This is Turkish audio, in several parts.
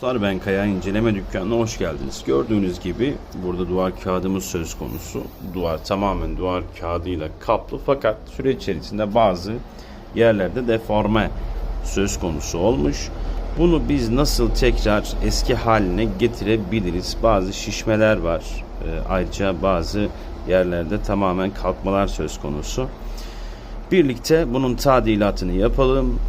Dostlar ben Kaya İnceleme Dükkanı'na hoş geldiniz. Gördüğünüz gibi burada duvar kağıdımız söz konusu. Duvar tamamen duvar kağıdıyla kaplı fakat süre içerisinde bazı yerlerde deforme söz konusu olmuş. Bunu biz nasıl tekrar eski haline getirebiliriz? Bazı şişmeler var. Ee, ayrıca bazı yerlerde tamamen kalkmalar söz konusu. Birlikte bunun tadilatını yapalım.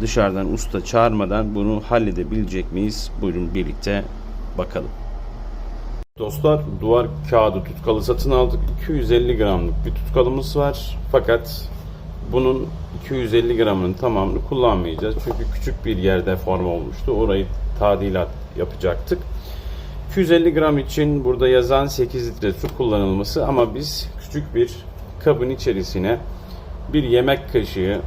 Dışarıdan usta çağırmadan bunu halledebilecek miyiz? Buyurun birlikte bakalım. Dostlar duvar kağıdı tutkalı satın aldık. 250 gramlık bir tutkalımız var. Fakat bunun 250 gramının tamamını kullanmayacağız. Çünkü küçük bir yer deforme olmuştu. Orayı tadilat yapacaktık. 250 gram için burada yazan 8 litre su kullanılması ama biz küçük bir kabın içerisine bir yemek kaşığı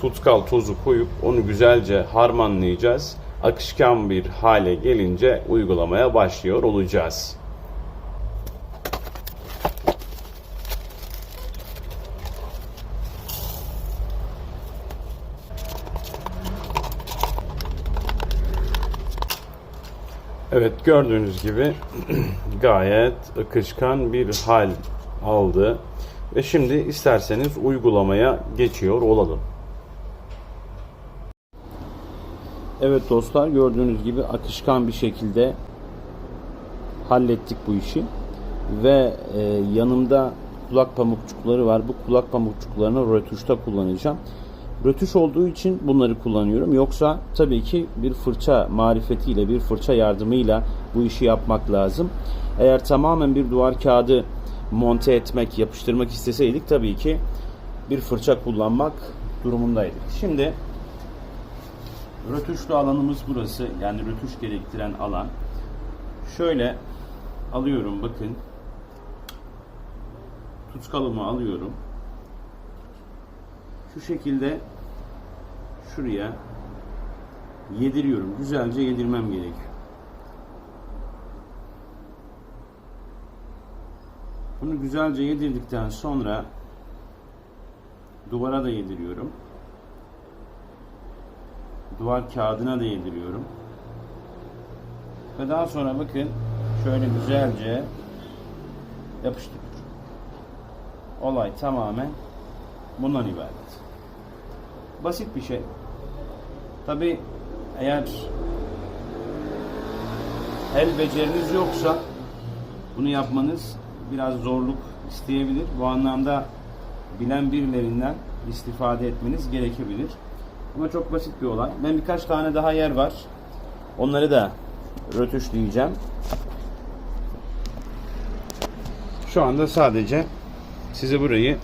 tutkal tozu koyup onu güzelce harmanlayacağız. Akışkan bir hale gelince uygulamaya başlıyor olacağız. Evet gördüğünüz gibi gayet akışkan bir hal aldı. Ve şimdi isterseniz uygulamaya geçiyor olalım. Evet dostlar gördüğünüz gibi akışkan bir şekilde hallettik bu işi. Ve e, yanımda kulak pamukçukları var. Bu kulak pamukçuklarını rötuşta kullanacağım. Rötuş olduğu için bunları kullanıyorum. Yoksa tabii ki bir fırça marifetiyle, bir fırça yardımıyla bu işi yapmak lazım. Eğer tamamen bir duvar kağıdı monte etmek, yapıştırmak isteseydik tabii ki bir fırça kullanmak durumundaydık. Şimdi rötuşlu alanımız burası. Yani rötuş gerektiren alan. Şöyle alıyorum bakın. Tutkalımı alıyorum. Şu şekilde şuraya yediriyorum. Güzelce yedirmem gerekiyor. Bunu güzelce yedirdikten sonra duvara da yediriyorum. Duvar kağıdına da yediriyorum. Ve daha sonra bakın şöyle güzelce yapıştırıyorum. Olay tamamen bundan ibaret. Basit bir şey. Tabi eğer el beceriniz yoksa bunu yapmanız biraz zorluk isteyebilir. Bu anlamda bilen birilerinden istifade etmeniz gerekebilir. Ama çok basit bir olay. Ben birkaç tane daha yer var. Onları da rötuşlayacağım. Şu anda sadece size burayı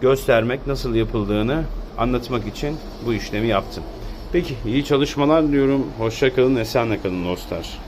göstermek, nasıl yapıldığını anlatmak için bu işlemi yaptım. Peki iyi çalışmalar diliyorum. Hoşça kalın, esenle kalın dostlar.